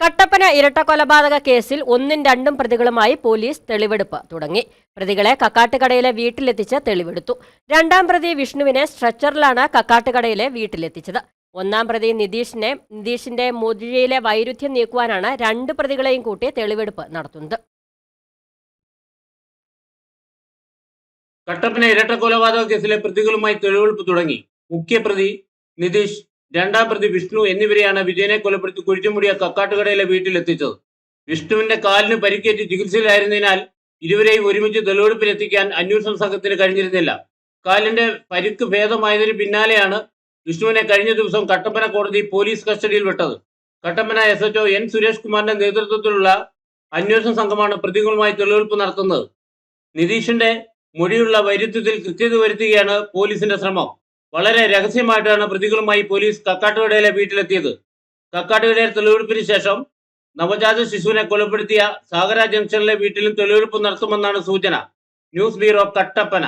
കട്ടപ്പന ഇരട്ടക്കൊലപാതക കേസിൽ ഒന്നും രണ്ടും പ്രതികളുമായി പോലീസ് തെളിവെടുപ്പ് തുടങ്ങി. പ്രതികളെ കക്കാട്ടുകടയിലെ വീട്ടിലെത്തിച്ച് തെളിവെടുത്തു. രണ്ടാം പ്രതി വിഷ്ണുവിനെ സ്ട്രെച്ചറിലാണ് കക്കാട്ടുകടയിലെ വീട്ടിലെത്തിച്ചത്. ഒന്നാം പ്രതി നിതീഷിനെ നിതീഷിന്റെ മുതിരയിലെ വൈരുദ്ധ്യം നീക്കുവാനാണ് രണ്ട് പ്രതികളെയും കൂട്ടി തെളിവെടുപ്പ് നടത്തുന്നത്. കട്ടപ്പന ഇരട്ട കൊലപാതക കേസിലെ പ്രതികളുമായി തെളിവെടുപ്പ് തുടങ്ങി. മുഖ്യപ്രതി നിതീഷ് രണ്ടാം പ്രതി വിഷ്ണു എന്നിവരെയാണ് വിജയനെ കൊലപ്പെടുത്തി കുഴിച്ചുമുടിയ കക്കാട്ടുകടയിലെ വീട്ടിലെത്തിച്ചത്. വിഷ്ണുവിന്റെ കാലിന് പരിക്കേറ്റ് ചികിത്സയിലായിരുന്നതിനാൽ ഇരുവരെയും ഒരുമിച്ച് തെളിവെടുപ്പിലെത്തിക്കാൻ അന്വേഷണ സംഘത്തിന് കഴിഞ്ഞിരുന്നില്ല. കാലിന്റെ പരിക്ക് ഭേദമായതിന് പിന്നാലെയാണ് വിഷ്ണുവിനെ കഴിഞ്ഞ ദിവസം കട്ടപ്പന കോടതി പോലീസ് കസ്റ്റഡിയിൽ വിട്ടത്. Kattappana S H O N Suresh കുമാറിന്റെ നേതൃത്വത്തിലുള്ള അന്വേഷണ സംഘമാണ് പ്രതികളുമായി തെളിവെടുപ്പ് നടത്തുന്നത്. നിതീഷിന്റെ മൊഴിയുള്ള വൈരുദ്ധ്യത്തിൽ കൃത്യത വരുത്തുകയാണ് പോലീസിന്റെ ശ്രമം. വളരെ രഹസ്യമായിട്ടാണ് പ്രതികളുമായി പോലീസ് കക്കാട്ടുകടയിലെ വീട്ടിലെത്തിയത്. കക്കാട്ടുകടയിൽ തെളിവെടുപ്പിന് ശേഷം നവജാത ശിശുവിനെ കൊലപ്പെടുത്തിയ സാഗര ജംഗ്ഷനിലെ വീട്ടിലും തെളിവെടുപ്പ് നടത്തുമെന്നാണ് സൂചന. News bureau Kattappana.